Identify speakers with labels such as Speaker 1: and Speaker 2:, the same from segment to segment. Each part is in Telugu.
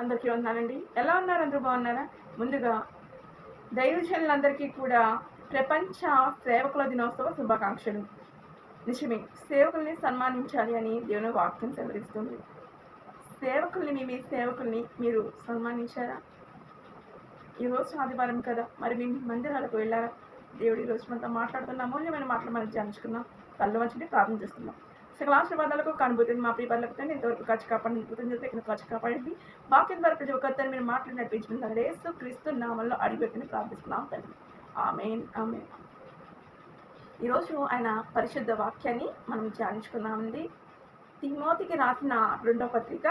Speaker 1: అందరికీ ఉన్నానండి ఎలా ఉన్నారు? అందరూ బాగున్నారా? ముందుగా దైవజనులందరికీ కూడా ప్రపంచ సేవకుల దినోత్సవ శుభాకాంక్షలు. నిజమే సేవకుల్ని సన్మానించాలి అని దేవుని వాక్యం సెలవిస్తుంది. సేవకుల్ని మీ మీ సేవకుల్ని మీరు సన్మానించారా? ఈరోజు ఆదివారం కదా మరి మీ మందిరాలకు వెళ్ళారా? దేవుడు ఈరోజు మనతో మాట్లాడుతున్న అమూల్యమైన మాటలు మనం ధ్యానించుకున్నాం కళ్ళు మంచిని ప్రార్థన చేస్తున్నాం. సకల ఆశీర్వాదాలకు కనుభూతిని మా ప్రియపరులకు ఇంతవరకు ఖర్చు కాపాడి కృతజ్ఞత ఇక్కడ ఖర్చు కాపాడండి. వాక్యం ద్వారా ప్రతి ఒక్కరితో మీరు మాట్లాడి నడిపించుకుంటారు యేసు క్రీస్తు నామంలో అడిగిపెట్టుని ప్రార్థిస్తున్నాం తండ్రి. Amen amen. ఈరోజు ఆయన పరిశుద్ధ వాక్యాన్ని మనం ధ్యానించుకున్నామండి తిమోతికి రాసిన రెండో పత్రిక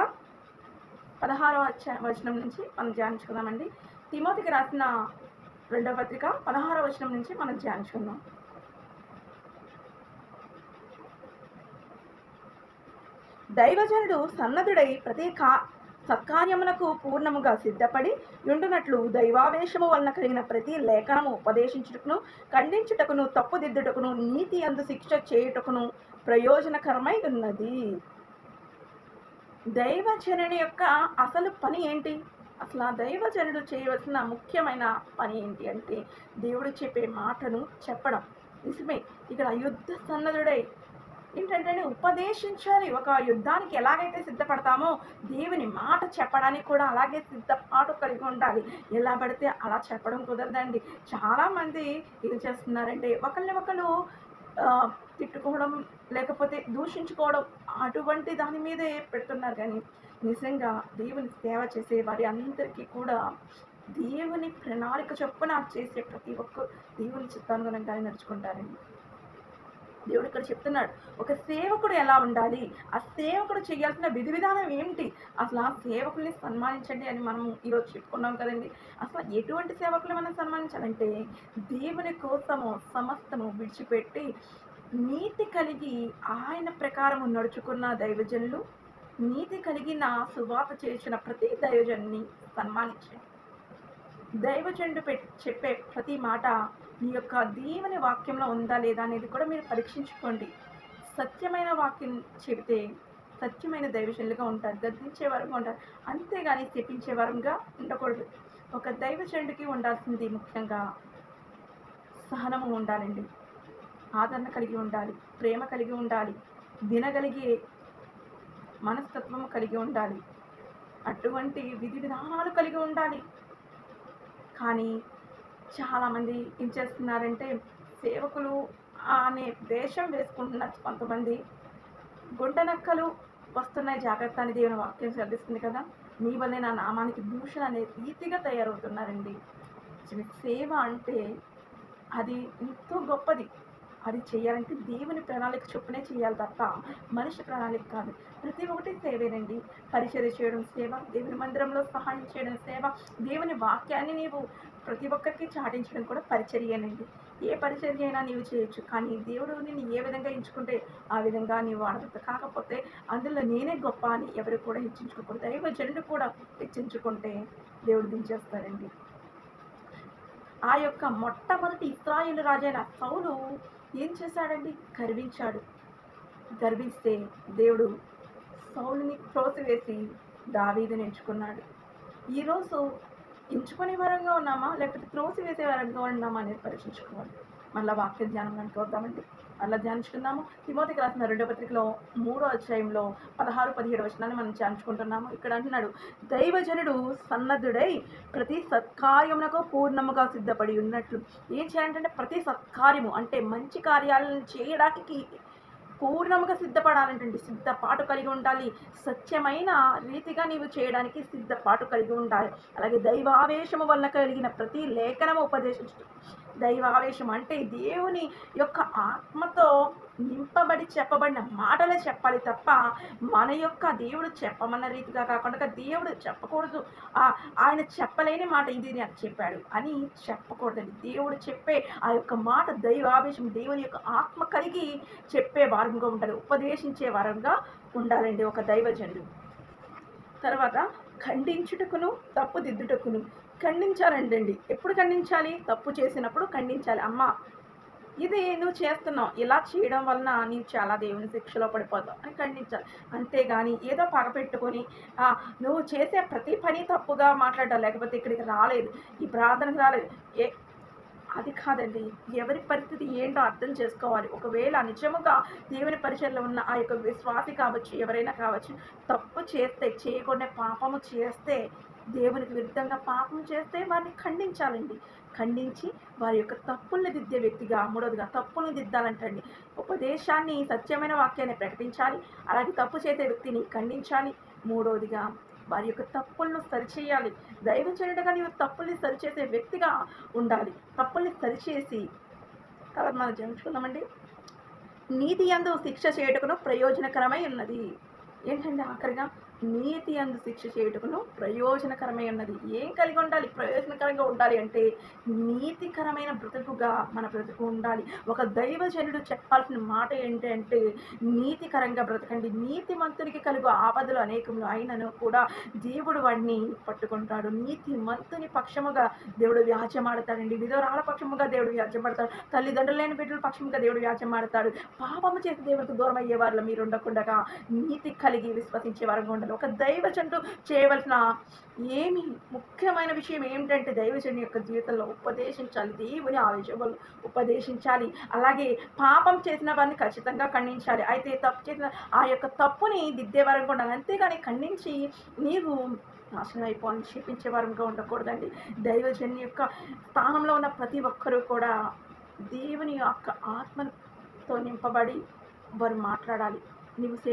Speaker 1: పదహారవ వచనం నుంచి మనం ధ్యానించుకుందామండి. తిమోతికి రాసిన రెండో పత్రిక పదహారవ వచనం నుంచి మనం ధ్యానించుకుందాం. దైవజనుడు సన్నద్ధుడై ప్రతి కా సత్కార్యమునకు పూర్ణముగా సిద్ధపడి ఉండునట్లు దైవావేశము వలన కలిగిన ప్రతి లేఖనము ఉపదేశించుటకును ఖండించుటకును తప్పుదిద్దుటకును నీతి అందు శిక్ష చేయుటకును ప్రయోజనకరమై ఉన్నది. దైవజనుని యొక్క అసలు పని ఏంటి? అసలు ఆ దైవజనుడు చేయవలసిన ముఖ్యమైన పని ఏంటి అంటే దేవుడు చెప్పే మాటను చెప్పడం. నిజమే ఇక్కడ యుద్ధ సన్నదుడై ఏంటంటే ఉపదేశించాలి. ఒక యుద్ధానికి ఎలాగైతే సిద్ధపడతామో దేవుని మాట చెప్పడానికి కూడా అలాగే సిద్ధపాటు కలిగి ఉండాలి. ఎలా పడితే అలా చెప్పడం కుదరదండి. చాలామంది ఏం చేస్తున్నారంటే ఒకరిని ఒకరు తిట్టుకోవడం లేకపోతే దూషించుకోవడం అటువంటి దాని మీదే పెడుతున్నారు. కానీ నిజంగా దేవుని సేవ చేసే వారి అందరికీ కూడా దేవుని ప్రణాళిక చొప్పున చేసే ప్రతి ఒక్క దేవుని చిత్తానుగుణంగానే నడుచుకుంటారండి. దేవుడు ఇక్కడ చెప్తున్నాడు ఒక సేవకుడు ఎలా ఉండాలి? ఆ సేవకుడు చేయాల్సిన విధి విధానం ఏంటి? అసలు ఆ సేవకుల్ని సన్మానించండి అని మనం ఈరోజు చెప్పుకున్నాం కదండి. అసలు ఎటువంటి సేవకులు మనం సన్మానించాలంటే దేవుని కోసము సమస్తము విడిచిపెట్టి నీతి కలిగి ఆయన ప్రకారము నడుచుకున్న దైవజనులు నీతి కలిగిన సువాత చేసిన ప్రతి దైవజన్ని సన్మానించండి. దైవజనుడు పెట్ చెప్పే ప్రతి మాట మీ యొక్క దేవుని వాక్యంలో ఉందా లేదా అనేది కూడా మీరు పరీక్షించుకోండి. సత్యమైన వాక్యం చెబితే సత్యమైన దైవజనులుగా ఉంటారు గర్దించే వరంగా ఉంటారు అంతేగాని చెప్పించే వరంగా ఉండకూడదు. ఒక దైవజనుడికి ఉండాల్సింది ముఖ్యంగా సహనము ఉండాలండి. ఆదరణ కలిగి ఉండాలి ప్రేమ కలిగి ఉండాలి వినగలిగే మనస్తత్వము కలిగి ఉండాలి అటువంటి విధి విధానాలు కలిగి ఉండాలి. కానీ చాలామంది ఏం చేస్తున్నారంటే సేవకులు అనే వేషం వేసుకుంటున్నారు కొంతమంది. గుంటనక్కలు వస్తున్నాయి జాగ్రత్త అని దేవుని వాక్యం చదివిస్తుంది కదా. మీ వల్లే నా నామానికి దూషణ అనే రీతిగా తయారవుతున్నారండి. సేవ అంటే అది ఎంతో గొప్పది. అది చేయాలంటే దేవుని ప్రణాళిక చొప్పునే చేయాలి తప్ప మనిషి ప్రణాళిక కాదు. ప్రతి ఒక్కటి సేవేనండి. పరిచర్య చేయడం సేవ దేవుని మందిరంలో సహాయం చేయడం సేవ దేవుని వాక్యాన్ని నీవు ప్రతి ఒక్కరికి చాటించడం కూడా పరిచర్యనండి. ఏ పరిచర్య అయినా నీవు చేయొచ్చు. కానీ దేవుడు నిన్ను ఏ విధంగా ఎంచుకుంటే ఆ విధంగా నీవు వాడదు కాకపోతే అందులో నేనే గొప్ప అని ఎవరు కూడా హెచ్చించుకోకూడదు. దైవ జనుడు కూడా హెచ్చించుకుంటే దేవుడు దించేస్తాడండి ఆ యొక్క మొట్టమొదటి ఇస్రాయిల్ రాజైన సౌలు ఏం చేశాడండి? గర్వించాడు. గర్విస్తే దేవుడు సౌలుని త్రోసివేసి దావీదుని ఎంచుకున్నాడు. ఈరోజు ఎంచుకునే వరంగా ఉన్నామా? లేకపోతే త్రోసివేసే వరంగా ఉన్నామా అనేది పరీక్షించుకోవాలి. మళ్ళీ వాక్య ధ్యానం కనుక వద్దామండి. మళ్ళీ ధ్యానించుకుందాము. తిమోతికి రాసిన రెండో పత్రికలో మూడో అధ్యాయంలో పదహారు పదిహేడు వచనాన్ని మనం ధ్యానించుకుంటున్నాము. ఇక్కడ అంటున్నాడు దైవజనుడు సన్నద్ధుడై ప్రతి సత్కార్యమునకు పూర్ణముగా సిద్ధపడి ఉన్నట్లు. ఏం చేయాలంటే ప్రతి సత్కార్యము అంటే మంచి కార్యాలను చేయడానికి పూర్ణముగా సిద్ధపడాలంటే సిద్ధపాటు కలిగి ఉండాలి. సత్యమైన రీతిగా నీవు చేయడానికి సిద్ధపాటు కలిగి ఉండాలి. అలాగే దైవావేశము వలన కలిగిన ప్రతి లేఖనము ఉపదేశించు దైవావేశం అంటే దేవుని యొక్క ఆత్మతో నింపబడి చెప్పబడిన మాటలే చెప్పాలి తప్ప మన యొక్క దేవుడు చెప్పమన్న రీతిగా కాకుండా దేవుడు చెప్పకూడదు. ఆయన చెప్పలేని మాట ఇది నాకు చెప్పాడు అని చెప్పకూడదండి. దేవుడు చెప్పే ఆ యొక్క మాట దైవావేశం దేవుని యొక్క ఆత్మ కలిగి చెప్పే వారంగా ఉండాలి ఉపదేశించే వారంగా ఉండాలండి ఒక దైవజనుడు. తర్వాత ఖండించుటకును తప్పు ఖండించాలండండి ఎప్పుడు ఖండించాలి? తప్పు చేసినప్పుడు ఖండించాలి. అమ్మ ఇది నువ్వు చేస్తున్నావు. ఇలా చేయడం వలన నీవు చాలా దేవుని శిక్షలో పడిపోతావు అని ఖండించాలి. అంతేగాని ఏదో పగపెట్టుకొని నువ్వు చేసే ప్రతి పని తప్పుగా మాట్లాడాలి లేకపోతే ఇక్కడికి రాలేదు. ఈ ప్రార్థనకు రాలేదు. ఏ అది కాదండి. ఎవరి పరిస్థితి ఏంటో అర్థం చేసుకోవాలి. ఒకవేళ నిజముగా దేవుని పరిచయంలో ఉన్న ఆ యొక్క విశ్వాసి కావచ్చు ఎవరైనా కావచ్చు తప్పు చేస్తే చేయకుండా పాపము చేస్తే దేవునికి విరుద్ధంగా పాపం చేస్తే వారిని ఖండించాలండి. ఖండించి వారి యొక్క తప్పుల్ని దిద్దే వ్యక్తిగా మూడవదిగా తప్పుల్ని దిద్దాలంటండి. ఉపదేశాన్ని సత్యమైన వాక్యాన్ని ప్రకటించాలి. అలాగే తప్పు చేసే వ్యక్తిని ఖండించాలి. మూడవదిగా వారి యొక్క తప్పులను సరిచేయాలి. దైవచనుడిగా నీవు తప్పుల్ని సరిచేసే వ్యక్తిగా ఉండాలి. తప్పుల్ని సరిచేసి తర్వాత మనం జయించుకుందామండి నీతి అందు శిక్ష చేయటకును ప్రయోజనకరమై ఉన్నది. ఏంటంటే ఆఖరిగా? నీతి అందు శిక్ష చేయుటకును ప్రయోజనకరమై ఉన్నది ఏం కలిగి ఉండాలి ప్రయోజనకరంగా ఉండాలి అంటే నీతికరమైన బ్రతుకుగా మన బ్రతుకు ఉండాలి. ఒక దైవజనుడు చెప్పాల్సిన మాట ఏంటంటే నీతికరంగా బ్రతకండి. నీతిమంతునికి కలుగు ఆపదలు అనేకములు అయినను కూడా దేవుడు వాడిని పట్టుకుంటాడు. నీతి మంతుని పక్షముగా దేవుడు వ్యాజ్యమాడతాడండి. విధవరాల పక్షముగా దేవుడు వ్యాజ్యమాడతాడు. తల్లిదండ్రులు లేని బిడ్డల పక్షముగా దేవుడు వ్యాజ్యమాడతాడు. పాపము చేసి దేవుడికి దూరం అయ్యేవారు మీరు ఉండకుండా నీతి కలిగి విశ్వసించే వారంగా ఉండాలి ఒక దైవజంటు చేయవలసిన ఏమి ముఖ్యమైన విషయం ఏమిటంటే దైవజన్ యొక్క జీవితంలో ఉపదేశించాలి. దేవుని ఆలోచనలు ఉపదేశించాలి. అలాగే పాపం చేసిన వారిని ఖచ్చితంగా ఖండించాలి. అయితే తప్పు చేసిన ఆ యొక్క తప్పుని దిద్దే వారంగా ఉండాలి. అంతేగాని ఖండించి నీవు నాశనం అయిపోని క్షేపించే వారంగా ఉండకూడదండి. దైవజన్ యొక్క స్థానంలో ఉన్న ప్రతి ఒక్కరూ కూడా దేవుని యొక్క ఆత్మతో నింపబడి వారు మాట్లాడాలి. నీవు సే-